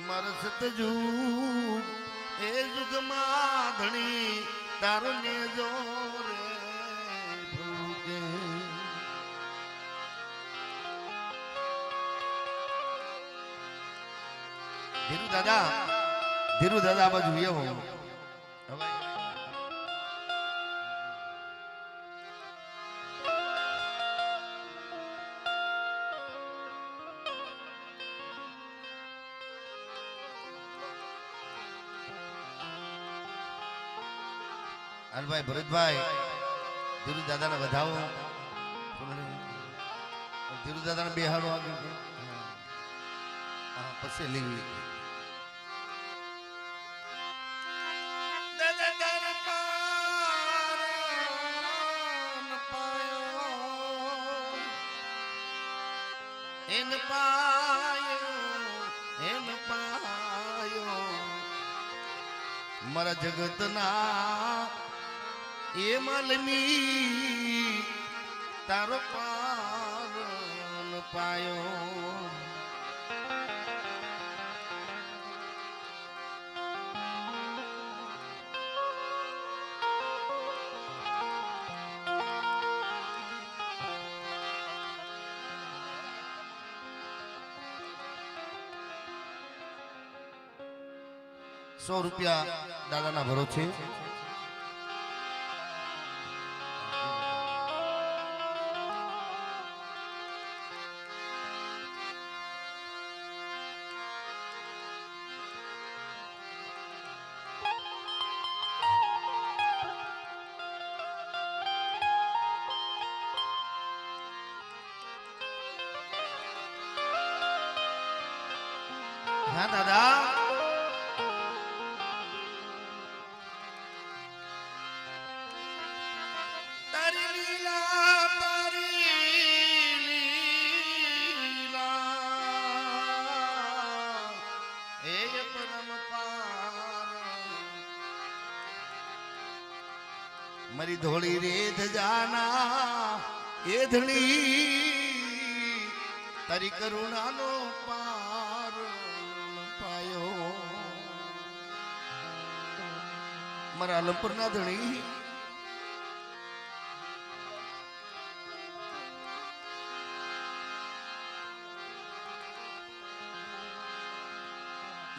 મરસત જુગ એ જુગમાં ધણી તારને જો. ધીરુ દાદા ધીરુ દાદા બાજુ એ હવે હાલભાઈ ભરતભાઈ ધીરુ દાદાને વધાવો ધીરુ દાદાને બેહાડો આવ્યું છે પછી લેવી એન પાયો એન પાયો. મારા જગતના એ માલમી તારો પાર પાયો. સો રૂપિયા દાદાના ભરો હા દાદા. મારી ધોળી રે જાના એ ધણી તારી કરુણાનો પાર. મારા લંપરના ધણી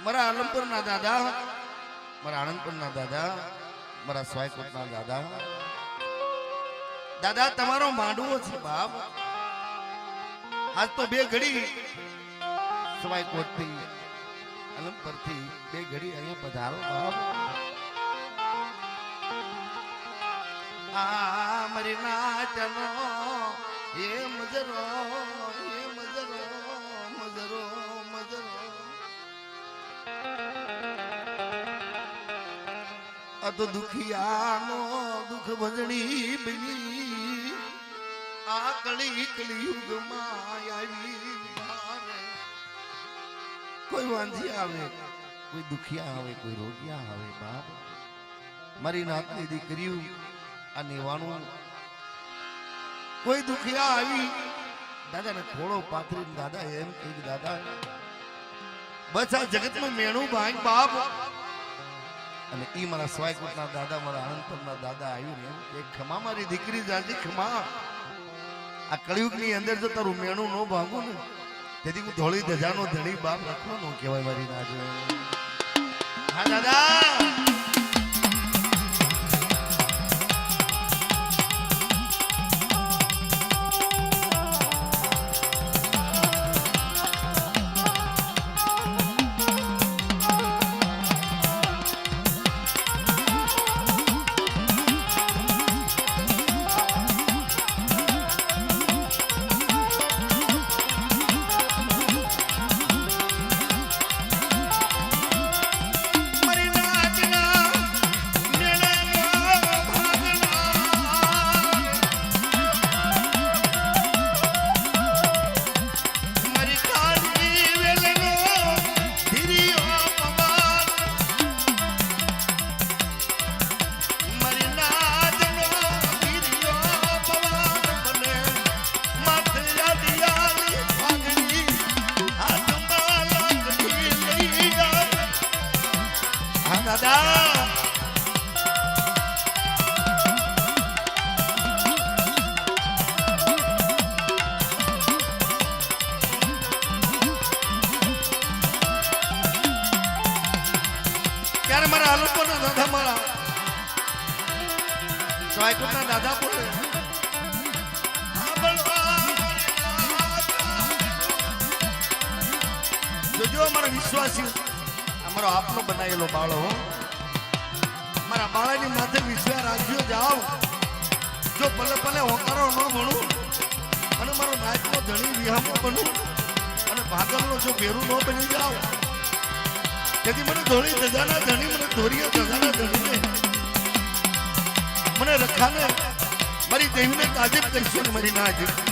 મારા આલમપુરના દાદા, મારા આણંદપુરના દાદા, મારા સ્વાયકોટના દાદા. દાદા, તમારો માંડવો છે બાપ. આજ તો બે ઘડી સ્વાયકોટથી આલમપુરથી બે ઘડી અહીંયા પધારો બાપ. આ મરી નાચનો એ મજરો એ મજરો મજરો. મજરો આ તો દુખિયાનો દુખ ભજણી બની. આ કળી કલિયુગ આવી કોઈ વાંધી આવે, કોઈ દુખિયા આવે, કોઈ રોગિયા આવે, બાપ. મારી નાતની દીકરીઓ આ નિવાણું કોઈ દુખિયા આવી. દાદાને થોડો પાથરી દાદા એમ કહી દાદા, બસ આ જગતમાં મેણું ભાઈ બાપ. અને ઈ મારા સ્વાયકુટના દાદા, મારા આનંદપુરના દાદા આવ્યું ને કે, ખમા મારી દીકરી જાજી, ખમા. આ કળિયુગની અંદર જો તારું મેણું ન ભાંગું ને. તેથી હું ધોળી ધજાનો ધણી બાપ રાખવાનો કહેવાય મારી ના જો હા, દાદા. રાજકોટના દાદા બોલે જોજો અમારો વિશ્વાસી. અમારો આપનો બનાવેલો બાળો મારા બાળાની માથે વિશ્વાસ રાખજો, જાઓ. જો ભલે ભલે હોકારો ન ભણું અને મારો નાચનો ધણી વિહામો બનું, અને ભાગલનો જો ભેરું ન બની જાઓ. તેથી મને ધોળી ધજાના ધણી, મને ધોરીએ ધજાના ધણીને મને રખાને. મારી દેવીને તાજેબ કરશે ના મારી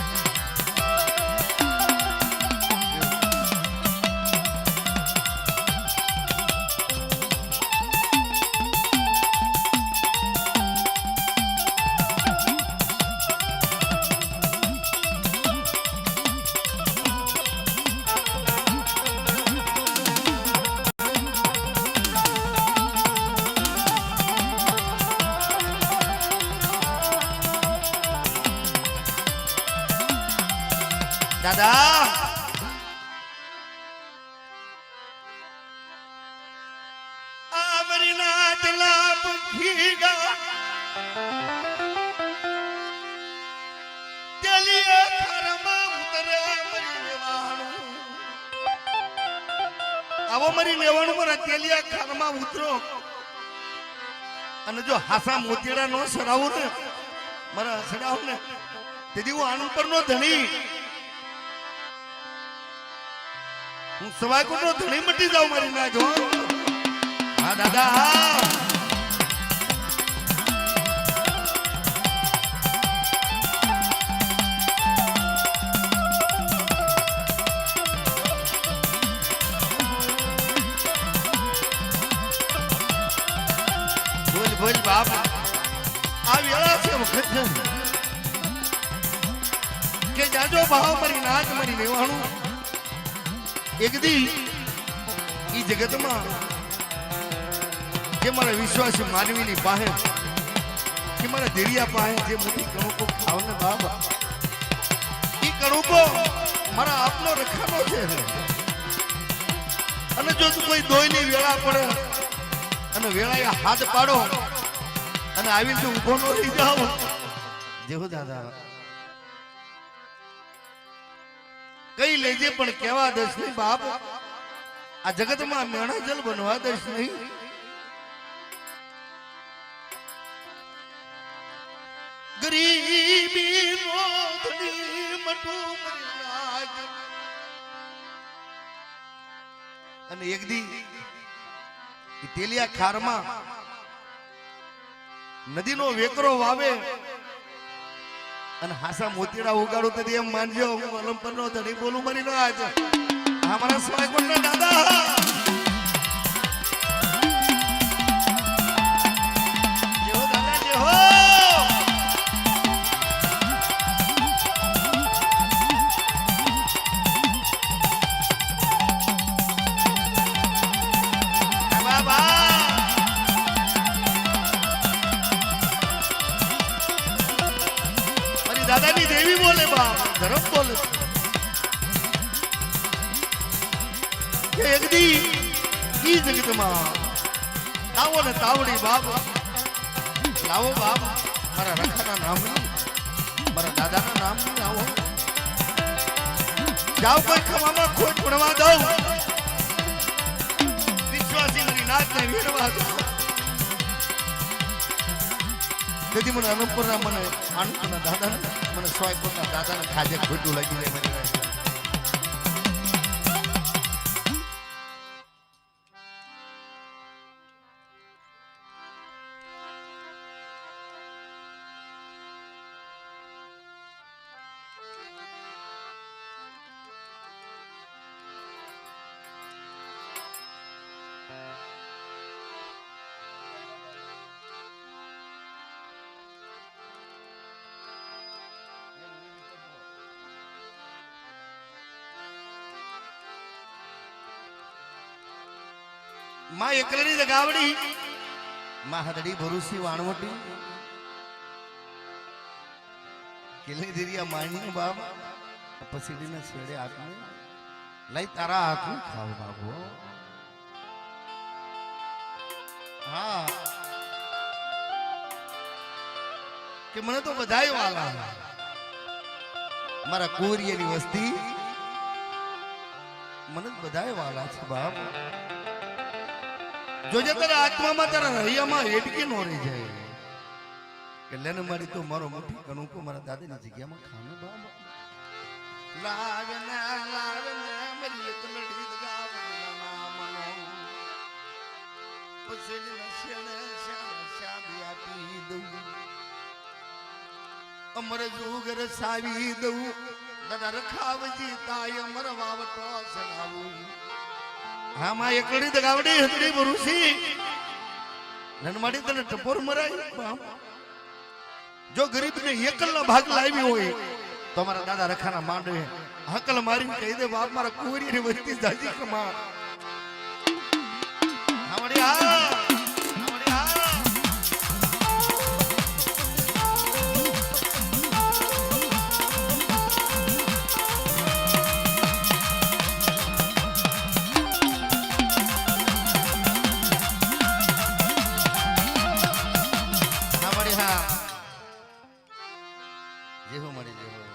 દાદા. આમરી નાચલા પંખીડા તેલીએ ખરમાં ઉતરે મરી લેવાનું આવો મરી લેવાનું મારા તેલિયા ખરમાં ઉતરો. અને જો હાસા મોતીડા નો સડાવું ને, મારા સડાવું ને તેથી હું આનંદ પર નો ધણી. હું સવાય નો ધણી મટી જાઉં મારી ના જો હા, દાદા બોલ બાપ. આ કે જાજો ભાવ મારી નાચ મારી લેવાનું. એક દી ઈ જગતમાં જે મારા વિશ્વાસ માનવીની પાસે કે મારા ધીરિયા પાસે જે મોટી કણુકો ખાવને બાબા, ઈ કણુકો મારા આપનો રખાનો છે. અને જો કોઈ દોઈની વેળા પડે અને વેળાએ હાથ પાડો અને આવી રીતે ઊભો ન રહી જાઓ જેવો દાદા કઈ લેજે પણ કેવા દસ નહીં, બાપ. આ જગતમાં મેણા જલ બનવા દસ નહીં. ગરીબી અને એક દી તેલિયા ખારમાં નદીનો વેકરો વાવે. અને હાસા મોતીડા ઉગાડું તેથી એમ માનજો, હું અલંપર નો ધણી બોલું મરી નો છે આ મારા દાદા. કે એકદી ઈ જગતમાં તાવો ને તાવડી બાપ લાવો બાપ મારા રખાના નામ મારા દાદાના નામ લાવો જાવ કોઈ ખવામાં ખોટ પડવા દઉં વિશ્વાસી મારી નાચને વેરવા દઉં તેથી મને અનુપુરના મને આનંદના દાદા મને સ્વાયપુરના દાદાને ખાજે ખોટું લાગી જાય મને માં એકલની જગાવડી માં હદડી ભરૂસી વાણવટી. કેલી દીરિયા માણી બાપ. પસીડીને છેડે આપને લઈ તારા હાથનું ખાવ બાબુ હા. કે મને તો બધાય વાલા. મારા કોરિયાની વસ્તી. મને તો બધાય વાલા છે બાપ. જોજે તારા આત્મામાં તારા હૈયામાં હેડકી નો રહી જાય. એટલે ને મારી તો મારો મોટી કનુકો મારા દાદાની જગ્યામાં ખાને બાપ લાવને લાવને મારી એક લડી ગાવના નામનો પછી નશેને શ્યામ શ્યામ આપી દઉં. અમર જુગર સાવી દઉં. દાદા રખાવજી તાય અમર વાવટો સગાવું હા, માં એકડી તો ગાવડી હતડી બરુસી નનમાડી તને ટપોર મરાય? જો ગરીબ ને એકલનો ભાગ લાવી હોય તો મારા દાદા રખાના માંડવે હકલ મારીને કહી દે, બાપ, મારા કુંવરી ની વસ્તી જાજી કમા હા હા. જેહો મળી જેહો.